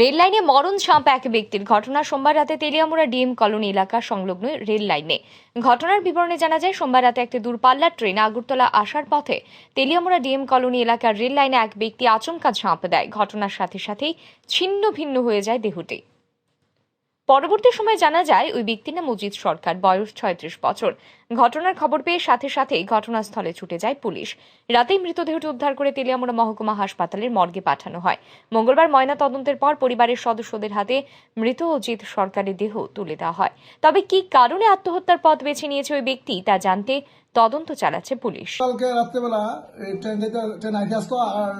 Rail লাইনে মরণ ছাপ এক ব্যক্তির ঘটনা সোমবার রাতে তেলিয়ামুড়া ডিএম কলোনি এলাকা সংলগ্ন রেল লাইনে ঘটনার বিবরণে জানা যায়, সোমবার রাতে একটি দূরপাল্লার ট্রেন আগরতলা আসার পথে তেলিয়ামুড়া ডিএম কলোনি এলাকার রেল লাইনে এক ব্যক্তি আচমকা ঝাঁপ দেয়। ঘটনার সাথে সাথেই ছিন্ন ভিন্ন হয়ে যায় দেহটি। পরবর্তী সময় জানা যায়, ওই ব্যক্তির নাম অজিত সরকার, বয়স ছয়ত্রিশ বছর। ঘটনার খবর পেয়ে সাথে সাথেই ঘটনাস্থলে ছুটে যায় পুলিশ। রাতেই মৃতদেহটি উদ্ধার করে তেলিয়ামুড়া মহকুমা হাসপাতালের মর্গে পাঠানো হয়। মঙ্গলবার ময়না তদন্তের পর পরিবারের সদস্যদের হাতে মৃত অজিত সরকারের দেহ তুলে দেওয়া হয়। তবে কি কারণে আত্মহত্যার পথ বেছে নিয়েছে ওই ব্যক্তি, তা জানতে তদন্ত চালাচ্ছে পুলিশ। কালকে রাত্রেবেলা ট্রেন যেতে ট্রেন আইতে আসতো, আর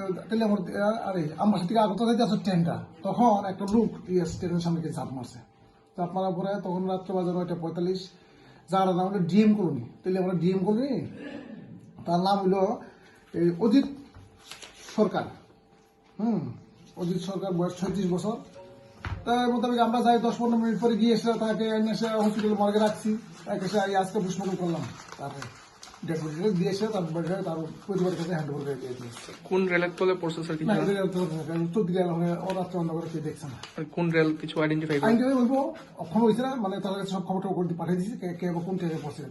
আরে আমার থেকে আগত যেতে আসতো ট্রেনটা তখন একটা লোক ইয়েস ট্রেনের সামনে চাপ মারছে। চাপ ঘুরে পরে তখন রাত্রে বাজে নয়টা পঁয়তাল্লিশ। যার নাম হলো ডিএম কলোনি। তাহলে আমরা ডিএম কলোনি? তার নাম হলো এই অজিত সরকার। হুম, অজিত সরকার বয়স ছয়ত্রিশ বছর। তার মোতাবেক আমরা যাই দশ পনেরো মিনিট পরে গিয়ে এসে তাকে এনে এসে হসপিটালে মর্গে রাখছি। তাকে এসে আজকে পুষ্পন করলাম। তারপরে ডেড বডি দিয়ে তার বাড়ি তার পরিবারের কাছে হ্যান্ড ওভার করে কোন রেলের তলে পড়ছে স্যার কিছু না, জানেন? এটা তো উত্তর দিকে ও রাত্রে অন্ধ কেউ দেখছে না। কোন রেল কিছু আইডেন্টিফাই আইনটা বলব অক্ষম হয়েছে না মানে তার কাছে সব খবরটা ওখান পাঠিয়ে দিয়েছি কে কে কোন ট্রেনে পড়ছে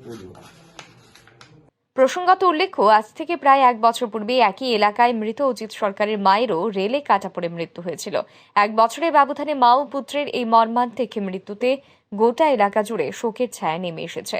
প্রসঙ্গত উল্লেখ্য আজ থেকে প্রায় এক বছর পূর্বে একই এলাকায় মৃত অজিত সরকারের মায়েরও রেলে কাটা পড়ে মৃত্যু হয়েছিল। এক বছরের ব্যবধানে মা ও পুত্রের এই মর্মান্তিক মৃত্যুতে গোটা এলাকা জুড়ে শোকের ছায়া নেমে এসেছে।